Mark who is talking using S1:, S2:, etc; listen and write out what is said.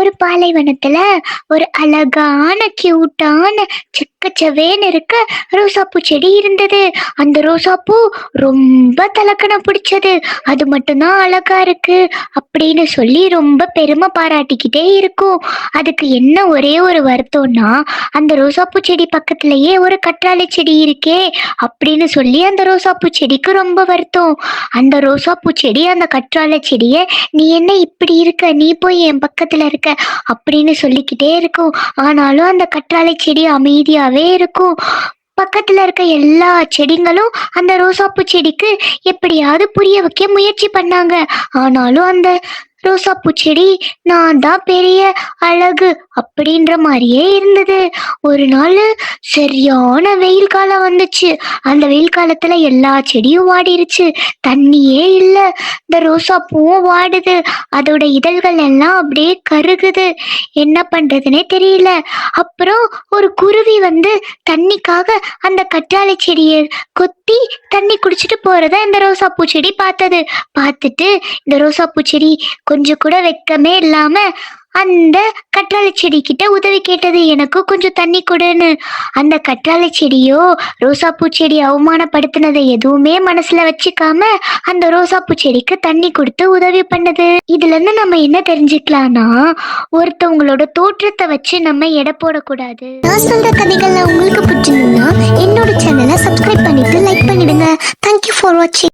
S1: ஒரு பாலைவனத்துல ஒரு அழகான கியூட்டான செக்கச்சவேன்னு இருக்க ரோசாப்பூ செடி இருந்தது. அந்த ரோசாப்பூ ரொம்ப தலக்கண பிடிச்சது. அது மட்டும்தான் அழகா இருக்கு. அப்படின்னு சொல்லி ரொம்ப பெருமை பாராட்டிக்கிட்டே இருக்கும். அதுக்கு என்ன ஒரே ஒரு வருத்தம்னா அந்த ரோசாப்பூ செடி பக்கத்துலயே ஒரு கற்றாழை செடி இருக்கே அப்படின்னு சொல்லி அந்த ரோசாப்பூ செடிக்கு ரொம்ப வருத்தம். அந்த ரோசாப்பூ செடி அந்த கற்றாழை செடியை நீ என்ன இப்படி இருக்க? நீ போய் என் பக்கத்துல இருக்க? அப்படின்னு சொல்லிக்கிட்டே இருக்கும். ஆனாலும் அந்த கற்றாழை செடி அமைதியாவே இருக்கும். பக்கத்துல இருக்க எல்லா செடிங்களும் அந்த ரோசாப்பூ செடிக்கு எப்படியாவது புரிய வைக்க முயற்சி பண்ணாங்க. ஆனாலும் அந்த ரோசாப்பூ செடி நான் தான் பெரிய அழகு அப்படின்ற மாதிரியே இருந்தது. ஒரு நாள் சரியான வெயில் காலம் வந்துச்சு. அந்த வெயில் காலத்துல எல்லா செடியும் வாடிருச்சு. தண்ணியே இல்லை. இந்த ரோசா பூவும் வாடுது. அதோட இதழ்கள் எல்லாம் அப்படியே கருகுது. என்ன பண்றதுனே தெரியல. அப்புறம் ஒரு குருவி வந்து தண்ணிக்காக அந்த கற்றாழை செடியை கொத்தி தண்ணி குடிச்சிட்டு போறத இந்த ரோசாப்பூ செடி பார்த்தது. பார்த்துட்டு இந்த ரோசாப்பூ செடி கொஞ்சம் கூட வெக்கமே இல்லாம அந்த கற்றாழை செடி கிட்ட உதவி கேட்டது. எனக்கும் கொஞ்சம் தண்ணி கொடுன்னு. அந்த கற்றாழை செடியோ ரோசாப்பூ செடி அவமானப்படுத்தினதை எதுவுமே மனசுல வச்சுக்காம அந்த ரோசாப்பூ செடிக்கு தண்ணி கொடுத்து உதவி பண்ணது. இதுல இருந்து நம்ம என்ன தெரிஞ்சுக்கலாம்னா ஒருத்தவங்களோட தோற்றத்தை வச்சு நம்ம எடை போடக்கூடாது. நான் சொல்ற கதைகள்ல உங்களுக்கு பிடிச்சிருந்தா என்னோட சேனலை சப்ஸ்கிரைப் பண்ணிட்டு லைக் பண்ணிடுங்க. தேங்க்யூ ஃபார் வாட்சிங்